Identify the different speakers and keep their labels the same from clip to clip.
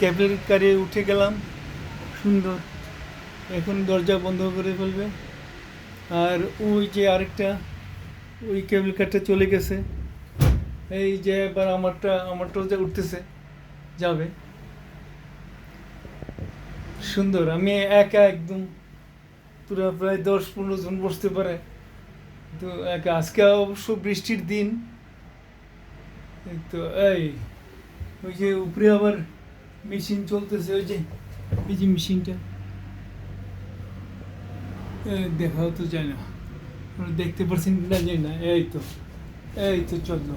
Speaker 1: ক্যাবের কারে উঠে গেলাম। সুন্দর। এখন দরজা বন্ধ করে ফেলবে। আর ওই যে আরেকটা, ওই কেবল কারটা চলে গেছে। এই যে এবার আমারটা আমারটাও যে উঠতেছে। যাবে। সুন্দর। আমি একা একদম পুরো প্রায় দশ পনেরো জন বসতে পারে। তো একা আজকে অবশ্য বৃষ্টির দিন। তো এই, ওই যে উপরে আবার মেশিন চলতেছে, ওই যে, এই যে মেশিনটা। দেখাও তো যায় না। দেখতে পাচ্ছেন কি না জানি না। এই তো এই তো চলল।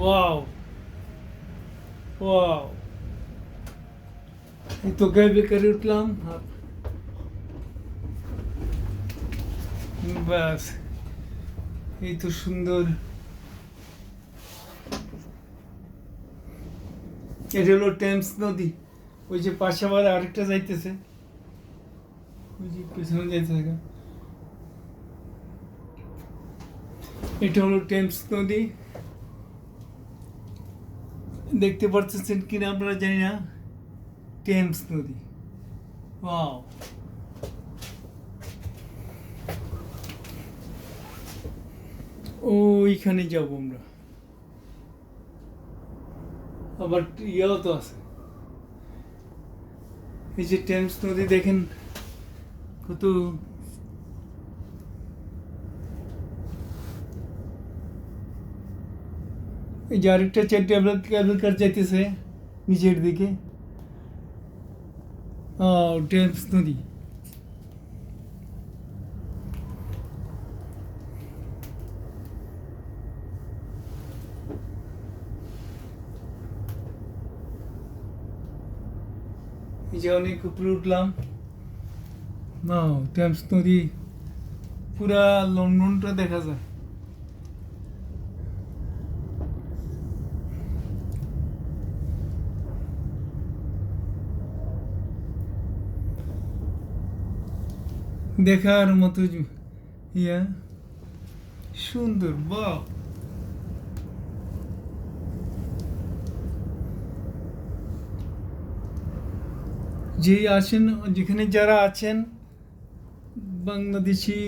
Speaker 1: Wow wow. এই তো গায়ে করে উঠলাম। ব্যাস এই তো সুন্দর। এটা হলো টেমস নদী, ওই যে পাশে আবার আরেকটা যাইতেছে। ওই যে পেছনে যাইতেছে এটা হলো টেমস নদী। দেখতে পারতেছেন কিনা আপনারা জানি না। টেমস নদী। ওয়াও। ওইখানে যাব আমরা। আবার ইয়েও তো আছে এই যে টেমস নদী দেখেন কত এই যে আরেকটা চার ট্যাবলেট কেবল কার যাইতেছে নিচের দিকে ও টেমস নদী যে অনেক উপরে উঠলাম। না টেমস নদী, পুরা লন্ডনটা দেখা যায়। দেখার মতো ইয়া, সুন্দর, বাহ। যেই আছেন, যেখানে যারা আছেন, বাংলাদেশি,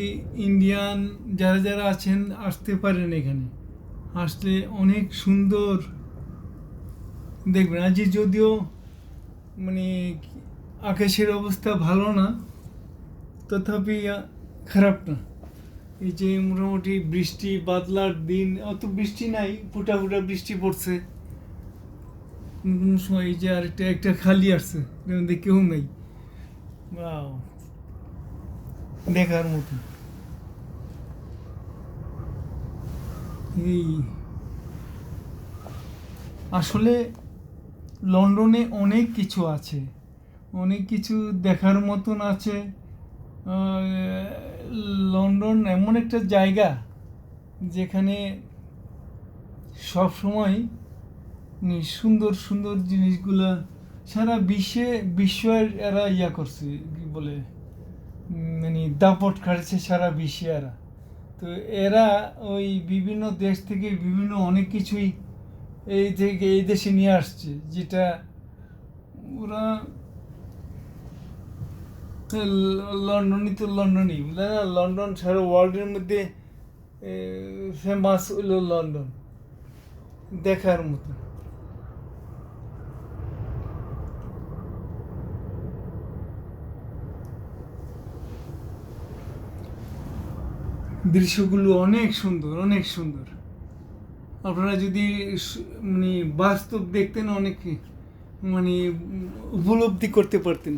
Speaker 1: ইন্ডিয়ান, যারা যারা আছেন, আসতে পারেন এখানে। আসলে অনেক সুন্দর। দেখবেন আজ যদিও মানে আকাশের অবস্থা ভালো না, তথাপি খারাপ না। এই যে মোটামুটি বৃষ্টি, বাদলার দিন, অত বৃষ্টি নাই, ফুটা ফুটা বৃষ্টি পড়ছে। কোন সময় এই যে আরেকটা একটা খালি আসছে এর মধ্যে কেউ নাই. দেখার মতো। এই আসলে লন্ডনে অনেক কিছু আছে অনেক কিছু দেখার মতন আছে। লন্ডন এমন একটা জায়গা যেখানে সব সময় সুন্দর সুন্দর জিনিসগুলা সারা বিশ্বে, বিশ্বের এরা ইয়া করছে, কি বলে মানে দাপট কাটছে সারা বিশ্বে এরা। তো এরা ওই বিভিন্ন দেশ থেকে বিভিন্ন অনেক কিছুই এই থেকে, এই দেশে নিয়ে আসছে, যেটা ওরা লন্ডনই তো লন্ডনই লন্ডন সারা ওয়ার্ল্ডের মধ্যে ফেমাস হইল লন্ডন, দেখার মতো। দৃশ্যগুলো অনেক সুন্দর অনেক সুন্দর। আপনারা যদি মানে বাস্তব দেখতেন অনেক মানে উপলব্ধি করতে পারতেন।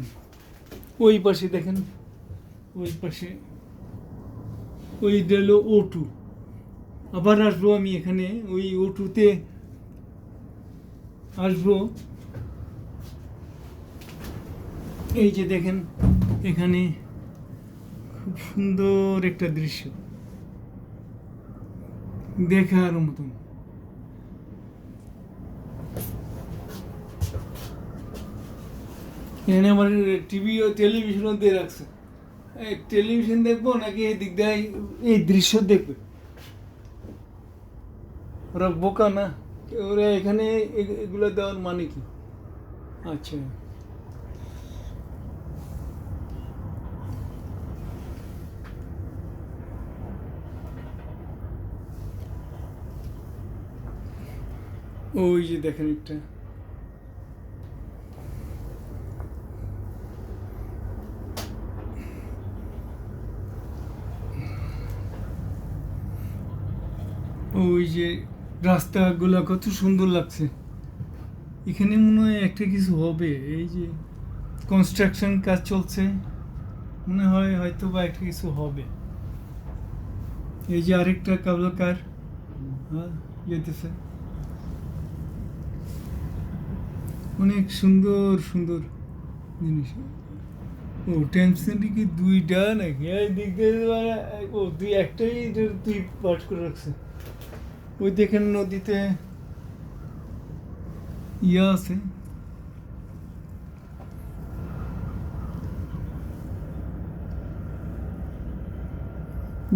Speaker 1: ওই পাশে দেখেন, ওই পাশে। ওই হলো ও টু আবার আসব আমি এখানে, ওই ও টুতে আসব। এই যে দেখেন, এখানে খুব সুন্দর একটা দৃশ্য। দেখার মতন এখানে আমার টিভি ও টেলিভিশনও দিয়ে রাখছে। এই টেলিভিশন দেখব নাকি এই দিক দিয়ে এই- দৃশ্য দেখবে? ওরা বোকা না? ওরা এখানে এগুলো দেওয়ার মানে কি? আচ্ছা। ওই যে দেখেন একটা। ওই যে রাস্তাগুলো কত সুন্দর লাগছে। এখানে মনে হয় একটা কিছু হবে, এই যে কনস্ট্রাকশন কাজ চলছে, মনে হয় হয়তো বা একটা কিছু হবে। এই যে আরেকটা কাবলা কার হ্যাঁ যেতেছে। অনেক সুন্দর সুন্দর জিনিস। ও টেনশনটি কি দুইটা নাকি? দিক দিয়ে মানে ও, দুই একটাই দুই পার্ট করে রাখছে। ওই দেখেন নদীতে ইয়া আছে।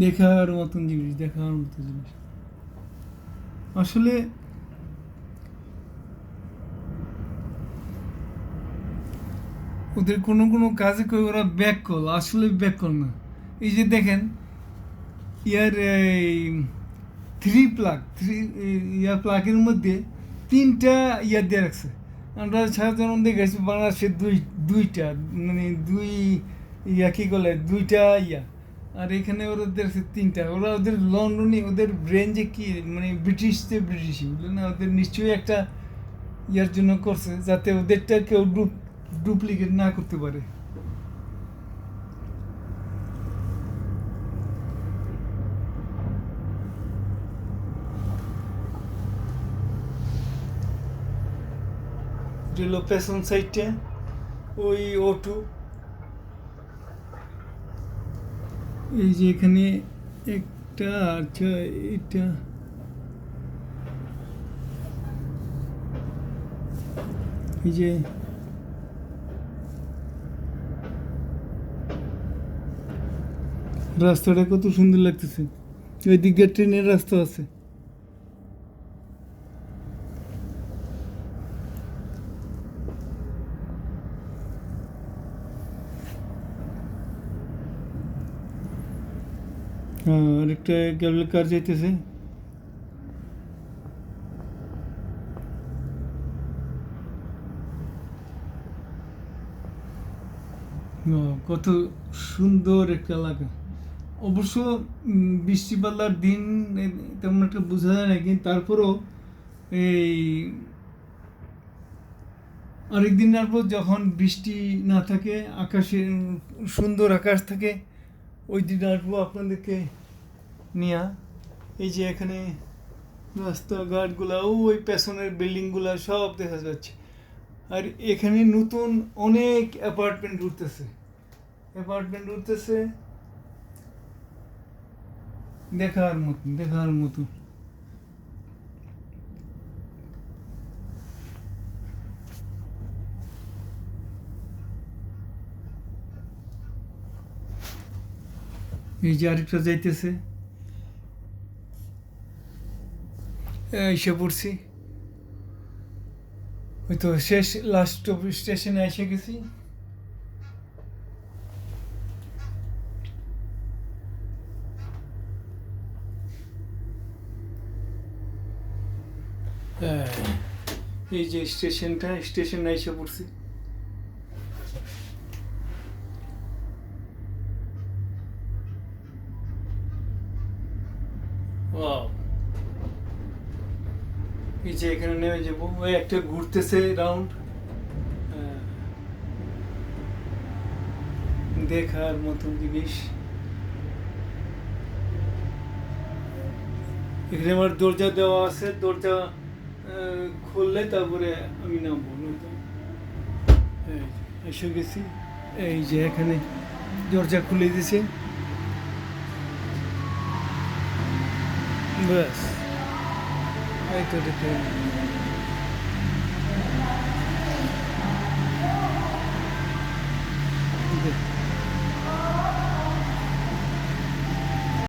Speaker 1: দেখার মতন জিনিস, দেখার মতো জিনিস। আসলে ওদের কোনো কোনো কাজে কই ওরা ব্যাক কল আসলে ব্যাক কল না। এই যে দেখেন, ইয়ার থ্রি প্লাগ থ্রি ইয়ার প্লাগের মধ্যে তিনটা ইয়া দিয়ে রাখছে। আমরা সাধারণ দেখেছি বাংলাদেশের দুই, দুইটা মানে দুই ইয়া কী বলে, দুইটা ইয়া। আর এখানে ওরা দেখছে তিনটা। ওরা ওদের লন্ডনে, ওদের রেঞ্জে কি মানে ব্রিটিশ যে ব্রিটিশই বুঝলেন না? ওদের নিশ্চয়ই একটা ইয়ার জন্য করছে, যাতে ওদেরটা কেউ ডুপ ডুপ্লিকেট না করতে পারে। এটা হলো পেছন সাইডটা ওই ওটু এই যে এখানে একটা আচ্ছা এটা। এই যে রাস্তাটা কত সুন্দর লাগতেছে। ওই দিক ট্রেনের রাস্তা আছে। হ্যাঁ আরেকটা কেবল কার যাইতেছে। কত সুন্দর একটা এলাকা। অবশ্য উম, বৃষ্টিপাতার দিন তেমন একটা বোঝা যায় না কিন্তু তারপরেও এই আরেকদিন পর যখন বৃষ্টি না থাকে আকাশে সুন্দর আকাশ থাকে ওই দিন আসব আপনাদেরকে নিয়া। এই যে এখানে রাস্তাঘাটগুলা ওই পেছনের বিল্ডিংগুলা সব দেখা যাচ্ছে। আর এখানে নতুন অনেক অ্যাপার্টমেন্ট উঠতেছে। অ্যাপার্টমেন্ট উঠতেছে দেখার মতন দেখার মতো। এই যে আরেকটা যাইতেছে। এসে পড়ছি। তো শেষ লাস্ট স্টেশনে এসে গেছি। এই যে স্টেশনটা, স্টেশনে এসে পড়ছি. এই যে এখানে নেমে যাব। ওই একটা ঘুরতেছে রাউন্ড। দেখার মতন জিনিস। এখানে আমার দরজা দেওয়া আছে। দরজা খুললে তারপরে আমি নামবো এসে গেছি। এই যে, এখানে দরজা খুলে দিছে। ব্যাস। এই তো দেখ।